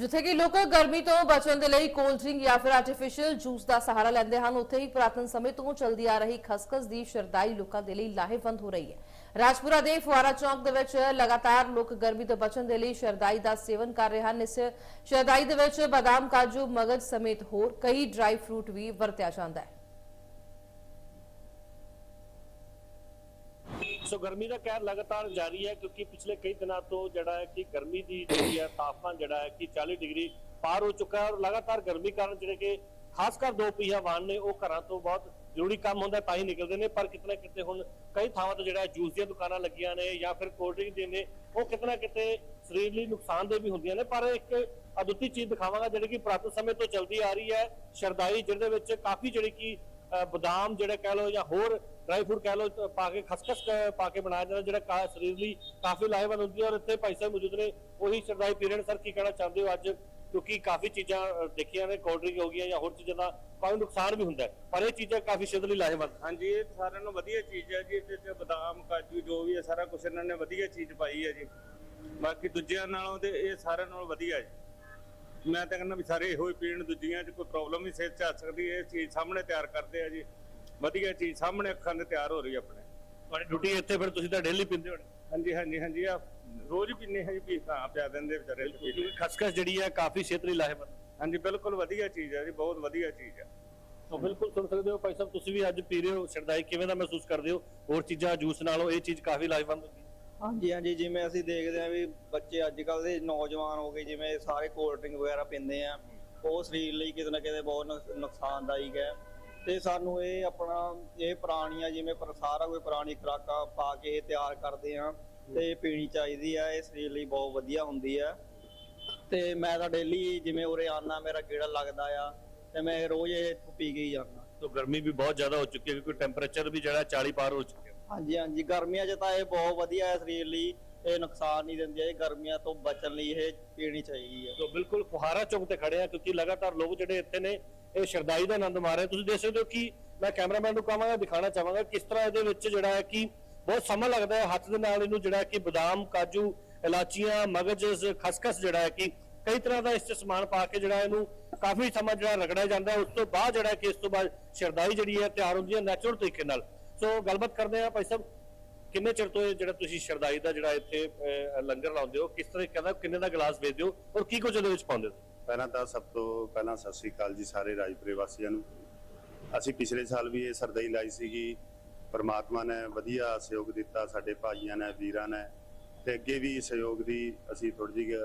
ਜਿੱਥੇ ਕਿ ਲੋਕ ਗਰਮੀ ਤੋਂ ਬਚਣ ਦੇ ਲਈ ਕੋਲਡ ਡਰਿੰਕ ਜਾਂ ਫਿਰ ਆਰਟੀਫੀਸ਼ੀਅਲ ਜੂਸ ਦਾ ਸਹਾਰਾ ਲੈਂਦੇ ਹਨ, ਉੱਥੇ ਹੀ ਪੁਰਾਤਨ ਸਮੇਂ ਤੋਂ ਚੱਲਦੀ ਆ ਰਹੀ ਖਸਖਸ ਦੀ ਸ਼ਰਦਾਈ ਲੋਕਾਂ ਦੇ ਲਈ ਲਾਹੇਵੰਦ ਹੋ ਰਹੀ ਹੈ। ਰਾਜਪੁਰਾ ਦੇ ਫੁਆਰਾ ਚੌਂਕ ਦੇ ਵਿੱਚ ਲਗਾਤਾਰ ਲੋਕ ਗਰਮੀ ਤੋਂ ਬਚਣ ਦੇ ਲਈ ਸ਼ਰਦਾਈ ਦਾ ਸੇਵਨ ਕਰ ਰਹੇ ਹਨ। ਇਸ ਸ਼ਰਦਾਈ ਦੇ ਵਿੱਚ ਬਾਦਾਮ, ਕਾਜੂ, ਮਗਜ਼ ਸਮੇਤ ਹੋਰ ਕਈ ਡਰਾਈ ਫਰੂਟ ਵੀ ਵਰਤਿਆ ਜਾਂਦਾ ਹੈ। ਸੋ ਗਰਮੀ ਦਾ ਕਹਿਰ ਲਗਾਤਾਰ ਜਾਰੀ ਹੈ ਕਿਉਂਕਿ ਪਿਛਲੇ ਕਈ ਦਿਨਾਂ ਤੋਂ ਜਿਹੜਾ ਹੈ ਕਿ ਗਰਮੀ ਦੀ ਜਿਹੜੀ ਹੈ ਤਾਪਮਾਨ ਜਿਹੜਾ ਹੈ ਕਿ 40 ਡਿਗਰੀ ਪਾਰ ਹੋ ਚੁੱਕਾ ਹੈ ਔਰ ਲਗਾਤਾਰ ਗਰਮੀ ਕਾਰਨ ਜਿਹੜੇ ਕਿ ਖਾਸ ਕਰ ਦੋ ਪਹੀਆ ਵਾਹਨ ਨੇ ਉਹ ਘਰਾਂ ਤੋਂ ਬਹੁਤ ਜ਼ਰੂਰੀ ਕੰਮ ਹੁੰਦਾ ਤਾਂ ਹੀ ਨਿਕਲਦੇ ਨੇ, ਪਰ ਕਿਤਨਾ ਕਿਤੇ ਹੁਣ ਕਈ ਥਾਵਾਂ ਤੇ ਜਿਹੜਾ ਜੂਸ ਦੀਆਂ ਦੁਕਾਨਾਂ ਲੱਗੀਆਂ ਨੇ ਜਾਂ ਫਿਰ ਕੋਲਡ ਡਰਿੰਕ ਦੇ ਨੇ, ਉਹ ਕਿਤਨਾ ਕਿਤੇ ਸਰੀਰ ਲਈ ਨੁਕਸਾਨਦੇਹ ਵੀ ਹੁੰਦੀਆਂ ਨੇ, ਪਰ ਇੱਕ ਅਦੁੱਤੀ ਚੀਜ਼ ਦਿਖਾਵਾਂਗਾ ਜਿਹੜੀ ਕਿ ਪੁਰਾਤਨ ਸਮੇਂ ਤੋਂ ਚੱਲਦੀ ਆ ਰਹੀ ਹੈ, ਸ਼ਰਦਾਈ, ਜਿਹਦੇ ਵਿੱਚ ਕਾਫੀ ਜਿਹੜੀ ਕਿ ਬਦਾਮ ਜਿਹੜੇ ਕਹਿ ਲਓ ਜਾਂ ਹੋਰ ਡਰਾਈ ਫਰੂਟ ਕਹਿ ਲਓ ਪਾ ਕੇ ਖਸਖਸ ਪਾ ਕੇ ਬਣਾਇਆ ਜਾਂਦਾ, ਜਿਹੜਾ ਸਰੀਰ ਲਈ ਕਾਫੀ ਲਾਹੇਵੰਦ ਹੁੰਦੀ ਹੈ ਔਰ ਇੱਥੇ ਭਾਈ ਸਾਹਿਬ ਮੌਜੂਦ ਨੇ, ਉਹੀ ਸ਼ਰਦਾਈ ਪੀਰੀਅਡ ਸਰ ਕੀ ਕਹਿਣਾ ਚਾਹੁੰਦੇ ਹੋ ਅੱਜ? ਕਿਉਂਕਿ ਕਾਫੀ ਚੀਜ਼ਾਂ ਦੇਖੀਆਂ ਨੇ ਕੋਲਡ ਹੋ ਗਈਆਂ ਜਾਂ ਹੋਰ ਚੀਜ਼ਾਂ ਦਾ ਕਾਫੀ ਨੁਕਸਾਨ ਵੀ ਹੁੰਦਾ ਪਰ ਇਹ ਚੀਜ਼ਾਂ ਕਾਫੀ ਸਿਹਤ ਲਈ ਲਾਹੇਵੰਦ ਹਾਂਜੀ, ਇਹ ਸਾਰਿਆਂ ਨੂੰ ਵਧੀਆ ਚੀਜ਼ ਹੈ ਜੀ ਇਹਦੇ ਚ ਬਦਾਮ, ਕਾਜੂ ਜੋ ਵੀ ਹੈ, ਸਾਰਾ ਕੁਝ ਇਹਨਾਂ ਨੇ ਵਧੀਆ ਚੀਜ਼ ਪਾਈ ਹੈ ਜੀ। ਬਾਕੀ ਦੂਜਿਆਂ ਨਾਲੋਂ ਤੇ ਇਹ ਸਾਰਿਆਂ ਨਾਲੋਂ ਵਧੀਆ ਹੈ। ਮੈਂ ਤਾਂ ਕਹਿੰਦਾ ਵੀ ਸਾਰੇ ਇਹੋ ਹੀ ਪੀਣ ਦੂਜੀਆਂ 'ਚ ਕੋਈ ਪ੍ਰੋਬਲਮ ਨਹੀਂ ਸਿਹਤ 'ਚ ਆ ਸਕਦੀ ਇਹ ਚੀਜ਼ ਸਾਹਮਣੇ ਤਿਆਰ ਕਰਦੇ ਆ ਜੀ। ਵਧੀਆ ਚੀਜ਼ ਸਾਹਮਣੇ ਅੱਖਾਂ ਦੇ ਤਿਆਰ ਹੋ ਰਹੀ ਹੈ ਆਪਣੇ। ਤੁਹਾਡੀ ਡਿਊਟੀ ਇੱਥੇ ਫਿਰ ਤੁਸੀਂ ਤਾਂ ਡੇਲੀ ਪੀਂਦੇ ਹੋਣੇ। ਹਾਂਜੀ ਹਾਂਜੀ ਹਾਂਜੀ ਆ ਰੋਜ਼ ਹੀ ਪੀਨੇ ਹਾਂ ਜੀ ਪੀ ਹਾਂ ਪਿਆ ਦਿੰਦੇ ਵਿਚਾਰੇ ਕਿਉਂਕਿ ਖਸਖਸ ਜਿਹੜੀ ਹੈ ਕਾਫੀ ਸਿਹਤ ਲਈ ਲਾਹੇਵੰਦ। ਹਾਂਜੀ ਬਿਲਕੁਲ ਵਧੀਆ ਚੀਜ਼ ਹੈ ਜੀ ਬਹੁਤ ਵਧੀਆ ਚੀਜ਼ ਹੈ ਤਾਂ ਬਿਲਕੁਲ ਸੁਣ ਸਕਦੇ ਹੋ ਭਾਈ ਸਾਹਿਬ ਤੁਸੀਂ ਵੀ ਅੱਜ ਪੀ ਰਹੇ ਹੋ ਸ਼ਰਦਾਈ ਕਿਵੇਂ ਦਾ ਮਹਿਸੂਸ ਕਰਦੇ ਹੋ? ਹੋਰ ਚੀਜ਼ਾਂ ਜੂਸ ਨਾਲੋਂ ਇਹ ਚੀਜ਼ ਕਾਫੀ ਲਾਹੇਵੰਦ ਹੁੰਦੀ ਹੈ ਹਾਂਜੀ ਹਾਂਜੀ, ਜਿਵੇਂ ਅਸੀਂ ਦੇਖਦੇ ਹਾਂ ਵੀ ਬੱਚੇ ਅੱਜ ਕੱਲ ਦੇ ਨੌਜਵਾਨ ਹੋ ਗਏ, ਜਿਵੇਂ ਸਾਰੇ ਕੋਲਡ ਡਰਿੰਕ ਵਗੈਰਾ ਪੀਂਦੇ ਆ, ਉਹ ਸਰੀਰ ਲਈ ਕਿਤੇ ਨਾ ਕਿਤੇ ਬਹੁਤ ਨੁਕ- ਨੁਕਸਾਨਦਾਇਕ ਹੈ। ਤੇ ਸਾਨੂੰ ਇਹ ਆਪਣਾ, ਇਹ ਪੁਰਾਣੀਆਂ ਜਿਵੇਂ ਪਰ, ਸਾਰਾ ਕੋਈ ਪੁਰਾਣੀ ਖੁਰਾਕਾਂ ਪਾ ਕੇ ਇਹ ਤਿਆਰ ਕਰਦੇ ਆ ਤੇ ਪੀਣੀ ਚਾਹੀਦੀ ਆ ਇਹ ਸਰੀਰ ਲਈ ਬਹੁਤ ਵਧੀਆ ਹੁੰਦੀ ਆ ਤੇ ਮੈਂ ਤਾਂ ਡੇਲੀ ਜਿਵੇਂ ਉਰੇ ਆਨਾ ਮੇਰਾ ਗੇੜਾ ਲੱਗਦਾ ਆ ਤੇ ਮੈਂ ਰੋਜ਼ ਇਹ ਪੀ ਕੇ ਹੀ ਜਾਂਦਾ। ਤਾਂ ਗਰਮੀ ਵੀ ਬਹੁਤ ਜ਼ਿਆਦਾ ਹੋ ਚੁੱਕੀ ਹੈ ਕਿਉਂਕਿ ਟੈਂਪਰੇਚਰ ਵੀ ਜਿਹੜਾ 40 ਪਾਰ ਹੋ ਚੁੱਕਿਆ। ਹੈ ਹਾਂਜੀ ਹਾਂਜੀ। ਗਰਮੀਆਂ 'ਚ ਤਾਂ ਇਹ ਬਹੁਤ ਵਧੀਆ ਹੈ ਸਰੀਰ ਲਈ। ਇਹ ਨੁਕਸਾਨ ਨਹੀਂ ਦਿੰਦੀ ਇਹ ਗਰਮੀਆਂ ਤੋਂ ਬਚਣ ਲਈ ਇਹ ਪੀਣੀ ਚਾਹੀਦੀ ਹੈ। ਸੋ ਬਿਲਕੁਲ ਫੁਹਾਰਾ ਚੌਕ ਤੇ ਖੜੇ ਆ ਕਿਉਂਕਿ ਲਗਾਤਾਰ ਲੋਕ ਜਿਹੜੇ ਇੱਥੇ ਨੇ ਇਹ ਸ਼ਰਦਾਈ ਦਾ ਆਨੰਦ ਮਾਰ ਰਹੇ ਤੁਸੀਂ ਦੇਖ ਸਕਦੇ ਹੋ ਕਿ ਮੈਂ ਕੈਮਰਾਮੈਨ ਨੂੰ ਕਹਾਂਗਾ ਦਿਖਾਣਾ ਚਾਹਾਂਗਾ ਕਿਸ ਤਰ੍ਹਾਂ ਇਹਦੇ ਵਿੱਚ ਜਿਹੜਾ ਹੈ ਕਿ ਬਹੁਤ ਸਮਾਂ ਲੱਗਦਾ ਹੈ ਹੱਥ ਦੇ ਨਾਲ ਇਹਨੂੰ ਜਿਹੜਾ ਕਿ ਬਦਾਮ ਕਾਜੂ ਇਲਾਚੀਆਂ ਮਗਜ਼ ਖਸਖਸ ਜਿਹੜਾ ਹੈ ਕਿ ਕਈ ਤਰ੍ਹਾਂ ਦਾ ਇਸ ਚ ਸਮਾਨ ਪਾ ਕੇ ਜਿਹੜਾ ਇਹਨੂੰ ਕਾਫੀ ਸਮਾਂ ਜਿਹੜਾ ਰਗੜਿਆ ਜਾਂਦਾ, ਉਸ ਤੋਂ ਬਾਅਦ ਜਿਹੜਾ ਕਿ ਇਸ ਤੋਂ ਬਾਅਦ ਸ਼ਰਦਾਈ ਜਿਹੜੀ ਹੈ ਤਿਆਰ ਹੁੰਦੀ ਹੈ ਨੈਚੁਰਲ ਤਰੀਕੇ ਨਾਲ। ਸੋ ਗੱਲਬਾਤ ਕਰਦੇ ਆ ਭਾਈ ਸਾਹਿਬ, ਕਿੰਨੇ ਚਿਰ ਤੋਂ ਜਿਹੜਾ ਤੁਸੀਂ ਸ਼ਰਦਾਈ ਦਾ ਜਿਹੜਾ ਇੱਥੇ ਲੰਗਰ ਲਾਉਂਦੇ ਹੋ, ਕਿਸ ਤਰੀਕੇ ਦਾ ਕਿੰਨੇ ਦਾ ਗਲਾਸ ਵੇਚਦੇ ਹੋ ਔਰ ਕੀ ਕੁਝ ਇਹਦੇ ਵਿੱਚ ਪਾਉਂਦੇ ਹੋ? ਪਹਿਲਾਂ ਤਾਂ ਸਭ ਤੋਂ ਪਹਿਲਾਂ ਸਤਿ ਸ੍ਰੀ ਅਕਾਲ ਜੀ ਸਾਰੇ ਰਾਜਪੁਰੇ ਵਾਸੀਆਂ ਨੂੰ। ਅਸੀਂ ਪਿਛਲੇ ਸਾਲ ਵੀ ਇਹ ਸਰਦਾਈ ਲਾਈ ਸੀਗੀ। ਪਰਮਾਤਮਾ ਨੇ ਵਧੀਆ ਸਹਿਯੋਗ ਦਿੱਤਾ, ਸਾਡੇ ਭਾਈਆਂ ਨੇ, ਵੀਰਾਂ ਨੇ। ਤੇ ਅੱਗੇ ਵੀ ਸਹਿਯੋਗ ਦੀ ਅਸੀਂ ਥੋੜੀ ਜਿਹੀ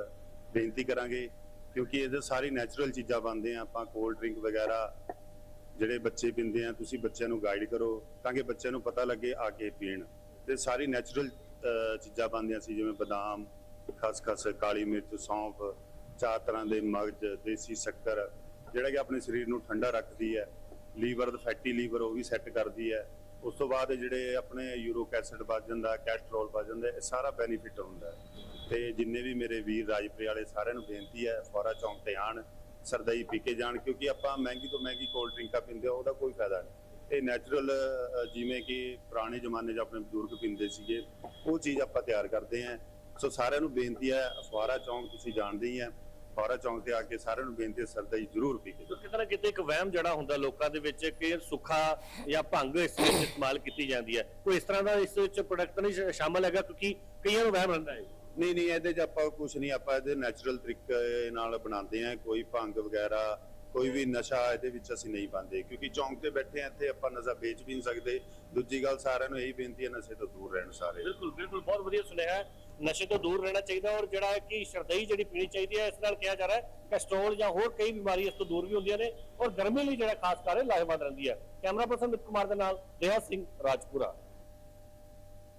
ਬੇਨਤੀ ਕਰਾਂਗੇ। ਕਿਉਂਕਿ ਇਹਦੇ ਸਾਰੀ ਨੈਚੁਰਲ ਚੀਜ਼ਾਂ ਬਣਦੇ ਆ, ਆਪਾਂ ਕੋਲਡ ਡਰਿੰਕ ਵਗੈਰਾ ਜਿਹੜੇ ਬੱਚੇ ਪੀਂਦੇ ਆ, ਤੁਸੀਂ ਬੱਚਿਆਂ ਨੂੰ ਗਾਈਡ ਕਰੋ ਤਾਂ ਕਿ ਬੱਚਿਆਂ ਨੂੰ ਪਤਾ ਲੱਗੇ ਆ ਕੇ ਪੀਣ। ਤੇ ਸਾਰੀ ਨੈਚੁਰਲ ਚੀਜ਼ਾਂ ਬਣਦੀਆਂ ਸੀ, ਜਿਵੇਂ ਬਦਾਮ, ਖਸਖਸ, ਕਾਲੀ ਮਿਰਚ, ਸੌਂਫ, ਚਾਰ ਤਰ੍ਹਾਂ ਦੇ ਮਗਜ, ਦੇਸੀ ਸ਼ੱਕਰ, ਜਿਹੜਾ ਕਿ ਆਪਣੇ ਸਰੀਰ ਨੂੰ ਠੰਡਾ ਰੱਖਦੀ ਹੈ। ਲੀਵਰ ਦਾ ਫੈਟੀ ਲੀਵਰ, ਉਹ ਵੀ ਸੈੱਟ ਕਰਦੀ ਹੈ। ਉਸ ਤੋਂ ਬਾਅਦ ਜਿਹੜੇ ਆਪਣੇ ਯੂਰਿਕ ਐਸਿਡ ਵੱਧ ਜਾਂਦਾ ਕੈਸਟਰੋਲ ਵੱਧ ਜਾਂਦਾ, ਇਹ ਸਾਰਾ ਬੈਨੀਫਿਟ ਹੁੰਦਾ। ਹੈ ਤੇ ਜਿੰਨੇ ਵੀ ਮੇਰੇ ਵੀਰ ਰਾਜਪੁਰੇ ਵਾਲੇ ਸਾਰਿਆਂ ਨੂੰ ਬੇਨਤੀ ਹੈ, ਫੋਰਾ ਚੌਂਕ ਤੇ ਆਣ, ਸਰਦਾਈ ਪੀ ਕੇ ਜਾਣ, ਕਿਉਂਕਿ ਆਪਾਂ ਮਹਿੰਗੀ ਤੋਂ ਮਹਿੰਗੀ ਕੋਲਡ ਡਰਿੰਕਾਂ ਪੀਂਦੇ ਆ ਉਹਦਾ ਕੋਈ ਫਾਇਦਾ ਨਹੀਂ। ਇਹ ਨੈਚੁਰਲ ਜਿਵੇਂ ਕਿ ਪੁਰਾਣੇ ਜ਼ਮਾਨੇ 'ਚ ਆਪਣੇ ਬਜ਼ੁਰਗ ਪੀਂਦੇ ਸੀਗੇ, ਉਹ ਚੀਜ਼ ਆਪਾਂ ਤਿਆਰ ਕਰਦੇ ਆਂ ਸੋ ਸਾਰਿਆਂ ਨੂੰ ਬੇਨਤੀ ਹੈ ਫੁਆਰਾ ਚੌਂਕ ਤੁਸੀਂ ਜਾਣਦੇ ਹੀ ਆ ਫੁਆਰਾ ਚੌਂਕ ਤੇ ਆ ਕੇ ਸਾਰਿਆਂ ਨੂੰ ਬੇਨਤੀ ਹੈ ਸਰਦਾਈ ਜ਼ਰੂਰ ਪੀ ਕੇ ਕਿਤੇ ਨਾ ਕਿਤੇ ਇੱਕ ਵਹਿਮ ਜਿਹੜਾ ਹੁੰਦਾ ਲੋਕਾਂ ਦੇ ਵਿੱਚ ਕਿ ਸੁੱਖਾ ਜਾਂ ਭੰਗ ਇਸ ਵਿੱਚ ਇਸਤੇਮਾਲ ਕੀਤੀ ਜਾਂਦੀ ਹੈ। ਕੋਈ ਇਸ ਤਰ੍ਹਾਂ ਦਾ ਇਸ ਵਿੱਚ ਪ੍ਰੋਡਕਟ ਨਹੀਂ ਸ਼ਾਮਲ ਹੈਗਾ ਕਿਉਂਕਿ ਕਈਆਂ ਨੂੰ ਵਹਿਮ ਰਹਿੰਦਾ ਹੈ। ਨਹੀਂ ਨਹੀਂ ਇਹਦੇ 'ਚ ਆਪਾਂ ਕੁਝ ਨਹੀਂ ਆਪਾਂ ਇਹਦੇ ਨੈਚੁਰਲ ਤਰੀਕੇ ਨਾਲ ਬਣਾਉਂਦੇ ਆ ਕੋਈ ਭੰਗ ਵਗੈਰਾ ਕੋਈ ਵੀ ਨਸ਼ਾ ਇਹਦੇ ਵਿੱਚ ਅਸੀਂ ਨਹੀਂ ਪਾਉਂਦੇ, ਕਿਉਂਕਿ ਚੌਂਕ ਤੇ ਬੈਠੇ ਆ ਇੱਥੇ ਆਪਾਂ ਨਸ਼ਾ ਵੇਚ ਵੀ ਨਹੀਂ ਸਕਦੇ। ਦੂਜੀ ਗੱਲ, ਸਾਰਿਆਂ ਨੂੰ ਇਹੀ ਬੇਨਤੀ ਹੈ, ਨਸ਼ੇ ਤੋਂ ਦੂਰ ਰਹਿਣ ਸਾਰੇ। ਬਿਲਕੁਲ ਬਿਲਕੁਲ, ਬਹੁਤ ਵਧੀਆ ਸੁਨੇਹਾ ਹੈ। ਨਸ਼ੇ ਤੋਂ ਦੂਰ ਰਹਿਣਾ ਚਾਹੀਦਾ ਔਰ ਜਿਹੜਾ ਕਿ ਸ਼ਰਦਈ ਜਿਹੜੀ ਪੀਣੀ ਚਾਹੀਦੀ ਹੈ, ਇਸ ਨਾਲ ਕਿਹਾ ਜਾ ਰਿਹਾ ਹੈ ਕੈਸਟਰੋਲ ਜਾਂ ਹੋਰ ਕਈ ਬਿਮਾਰੀਆਂ ਇਸ ਤੋਂ ਦੂਰ ਵੀ ਹੁੰਦੀਆਂ ਨੇ ਔਰ ਗਰਮੀ ਲਈ ਜਿਹੜਾ ਖਾਸ ਕਰ ਲਾਹੇਵੰਦ ਰਹਿੰਦੀ ਹੈ। ਕੈਮਰਾ ਪਰਸਨ ਮਿਤ ਕੁਮਾਰ ਦੇ ਨਾਲ ਦੇਹਾ ਸਿੰਘ, ਰਾਜਪੁਰਾ।